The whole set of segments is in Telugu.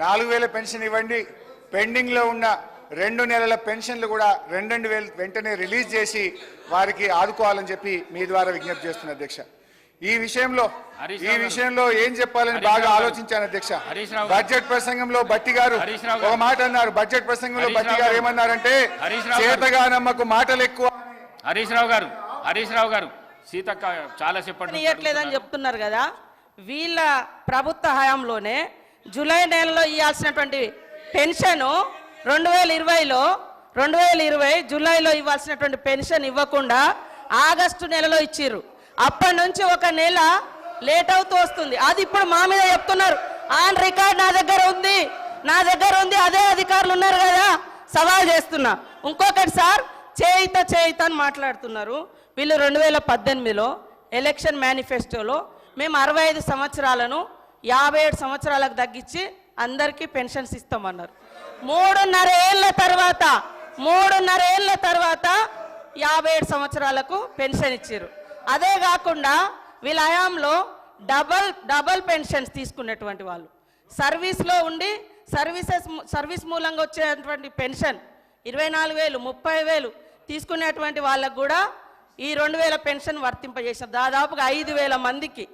నాలుగు వేల పెన్షన్ ఇవ్వండి పెండింగ్లో ఉన్న రెండు నెలల పెన్షన్లు కూడా రెండు రెండు వేలు వెంటనే రిలీజ్ చేసి వారికి ఆదుకోవాలని చెప్పి మీ ద్వారా విజ్ఞప్తి చేస్తున్నా అధ్యక్ష ఈ విషయంలో ఈ. విషయంలో ఏం చెప్పాలని బాగా. ఆలోచించాను అధ్యక్ష. బడ్జెట్ ప్రసంగంలో బట్టి గారు ఒక. మాట అన్నారు బడ్జెట్ ప్రసంగంలో బట్టి గారు. ఏమన్నారంటే హరీష్ రావు గారు. చేతగానమ్మకు మాటలు ఎక్కువ హరీష్ రావు గారు హరీష్ రావు గారు సీతక్క చాలా చెప్పండి చెప్తున్నారు కదా వీళ్ళ ప్రభుత్వ హయాంలోనే జూలై నెలలో ఇవ్వాల్సినటువంటి పెన్షన్ రెండు వేల ఇరవైలో రెండు వేల ఇరవై జూలైలో ఇవ్వాల్సినటువంటి పెన్షన్ ఇవ్వకుండా ఆగస్టు నెలలో ఇచ్చిర్రు. అప్పటి నుంచి ఒక నెల లేట్ అవుతూ వస్తుంది. అది ఇప్పుడు మా మీద చెప్తున్నారు. ఆన్ రికార్డ్ నా దగ్గర ఉంది. నా దగ్గర ఉంది. అదే అధికారులు ఉన్నారు కదా. సవాల్ చేస్తున్నా. ఇంకొకటి సార్ చేయిత చేయిత అని మాట్లాడుతున్నారు. వీళ్ళు రెండు వేల పద్దెనిమిదిలో ఎలక్షన్ మేనిఫెస్టోలో మేము అరవై ఐదు సంవత్సరాలను యాభై ఏడు సంవత్సరాలకు తగ్గించి అందరికీ పెన్షన్స్ ఇస్తామన్నారు. మూడున్నర ఏళ్ళ తర్వాత మూడున్నర ఏళ్ళ తర్వాత యాభై ఏడు సంవత్సరాలకు పెన్షన్ ఇచ్చారు అదే కాకుండా వీళ్ళ హయాంలో డబల్ డబల్ పెన్షన్స్ తీసుకునేటువంటి వాళ్ళు. సర్వీస్లో ఉండి సర్వీసెస్ సర్వీస్ మూలంగా వచ్చేటువంటి పెన్షన్ ఇరవై నాలుగు వేలు ముప్పై వేలు తీసుకునేటువంటి వాళ్ళకు కూడా ఈ రెండు వేల పెన్షన్ వర్తింపజేసాం దాదాపుగా ఐదు వేల మందికి.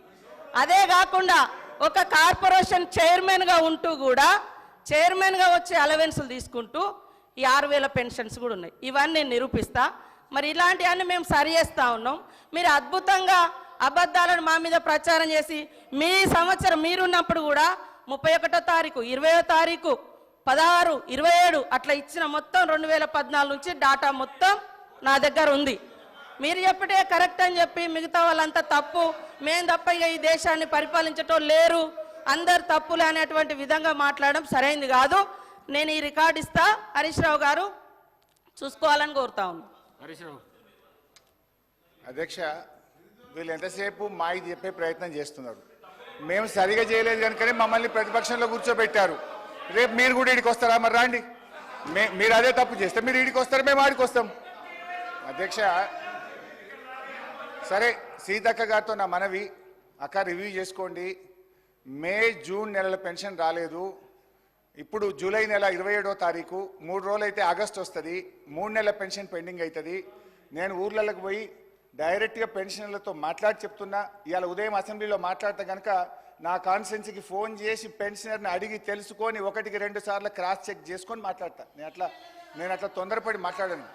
అదే కాకుండా ఒక కార్పొరేషన్ చైర్మన్గా ఉంటూ కూడా చైర్మన్గా వచ్చే అలవెన్సులు తీసుకుంటూ ఈ ఆరు వేల పెన్షన్స్ కూడా ఉన్నాయి. ఇవన్నీ నిరూపిస్తా. మరి ఇలాంటివన్నీ మేము సరి చేస్తూ ఉన్నాం. మీరు అద్భుతంగా అబద్ధాలను మా మీద ప్రచారం చేసి మీ సంవత్సరం మీరున్నప్పుడు కూడా ముప్పై ఒకటో తారీఖు ఇరవయో తారీఖు పదహారు ఇరవై ఏడు అట్లా ఇచ్చిన మొత్తం రెండు వేల పద్నాలుగు నుంచి డాటా మొత్తం నా దగ్గర ఉంది. మీరు చెప్పటే కరెక్ట్ అని చెప్పి మిగతా వాళ్ళంతా తప్పు. మేం తప్ప ఇక ఈ దేశాన్ని పరిపాలించటం లేరు. అందరు తప్పులు అనేటువంటి విధంగా మాట్లాడడం సరైంది కాదు. నేను ఈ రికార్డు ఇస్తా. హరీష్ రావు గారు చూసుకోవాలని కోరుతా ఉన్నాను రావు. అధ్యక్ష వీళ్ళు ఎంతసేపు మాయి చెప్పే ప్రయత్నం చేస్తున్నారు. మేము సరిగా చేయలేదు కనుకనే మమ్మల్ని ప్రతిపక్షంలో కూర్చోబెట్టారు. రేపు మీరు కూడా ఇడికి వస్తారా? మరి రాండి. మే మీరు అదే తప్పు చేస్తే మీరు ఇడికి వస్తారు? మేము ఆడికి వస్తాం. అధ్యక్ష సరే సీతక్క గారితో నా మనవి. అక్క రివ్యూ చేసుకోండి. మే జూన్ నెలల పెన్షన్ రాలేదు. ఇప్పుడు జూలై నెల ఇరవై ఏడో తారీఖు. మూడు రోజులైతే ఆగస్ట్ వస్తుంది. మూడు నెలల పెన్షన్ పెండింగ్ అవుతుంది నేను ఊర్లలోకి పోయి డైరెక్ట్గా పెన్షన్లతో మాట్లాడి చెప్తున్నా. ఇవాళ ఉదయం అసెంబ్లీలో మాట్లాడితే కనుక నా కాన్స్టెన్సీకి ఫోన్ చేసి పెన్షనర్ని అడిగి తెలుసుకొని ఒకటికి రెండు సార్లు క్రాస్ చెక్ చేసుకొని మాట్లాడతా. నేను అట్లా నేను అట్లా తొందరపడి మాట్లాడాను.